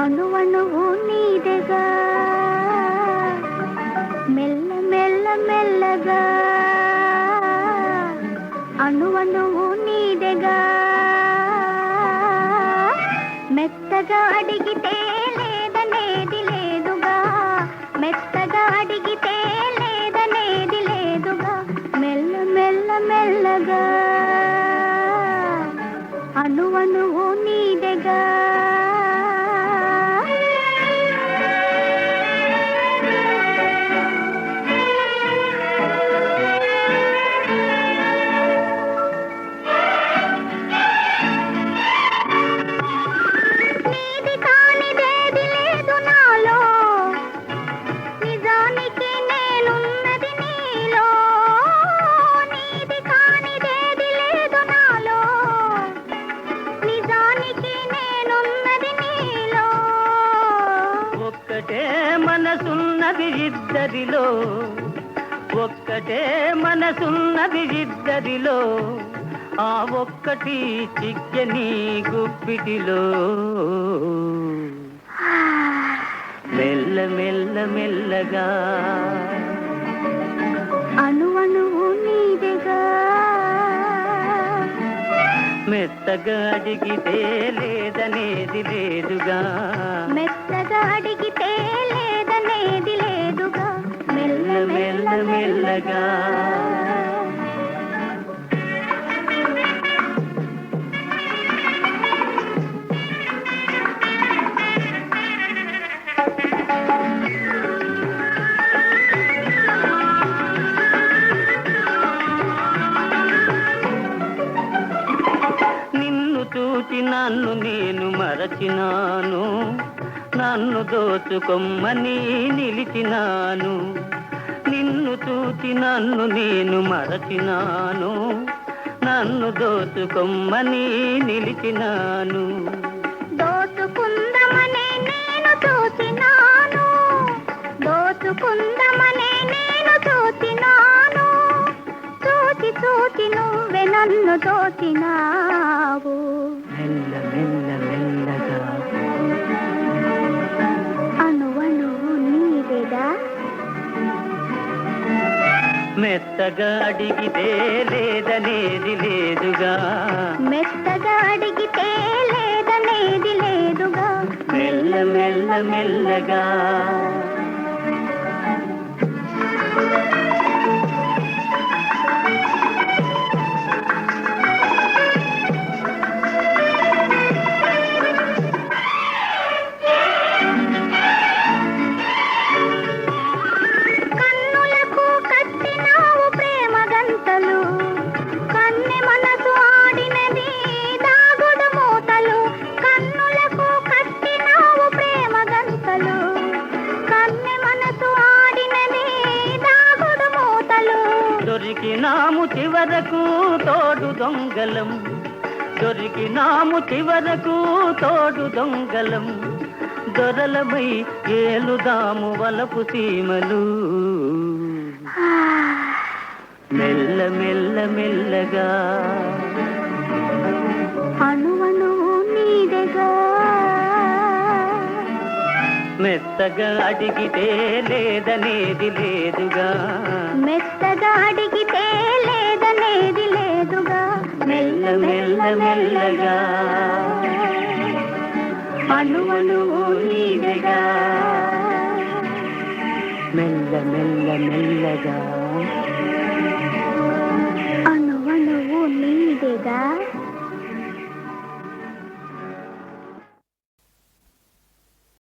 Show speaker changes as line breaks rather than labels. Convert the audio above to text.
అణువణువు నీదగా. మెల్ల మెల్ల మెల్లగా. అణువణువు నీదగా. మెత్తగా అడిగితే లేదనేది లేదుగా. మెత్తగా అడిగితే లేదనేది లేదుగా. మెల్ల మెల్ల మెల్లగా. అణువణువు
నీ ఇద్దరిలో ఒక్కటే మనసున్నది ఇద్దరిలో ఆ ఒక్కటి చిక్కని గుప్పిటిలో. మెల్ల మెల్ల మెల్లగా.
అణువణువు నీదెగా
మెత్తగా అడిగితే లేదనేది లేదుగా.
మెత్తగా అడిగితే
మెల్లగా నిన్ను చూచి నన్ను నేను మరచినాను. నన్ను దోచుకొమ్మని నిలిచినాను. నిన్ను చూచి నన్ను నేను మరచినాను. నన్ను దోచుకొమ్మని నిలిచినాను.
దోచుకుందమని నేను చూసినాను దోచుకుందమని నేను చూసినాను చూచి చూచి నువ్వే నన్ను దోచినావు.
మెత్తగా అడిగితే లేదనేది లేదుగా.
మెత్తగా అడిగితే లేదనేది లేదుగా.
మెల్ల మెల్ల మెల్లగా. దొరికినాము చివరకు తోడు దొంగలం. దొరికినాము చివరకు తోడు దొంగలం. దొరలమై ఏలుదాము వలపు సీమలు. మెల్ల మెల్ల మెల్లగా మెత్తగా అడిగితే లేదనేది లేదుగా.
మెత్తగా అడిగితే లేదనేది లేదుగా.
మెల్ల మెల్ల మెల్లగా. అణువణువు నీదెగా మెల్ల మెల్ల మెల్లగా.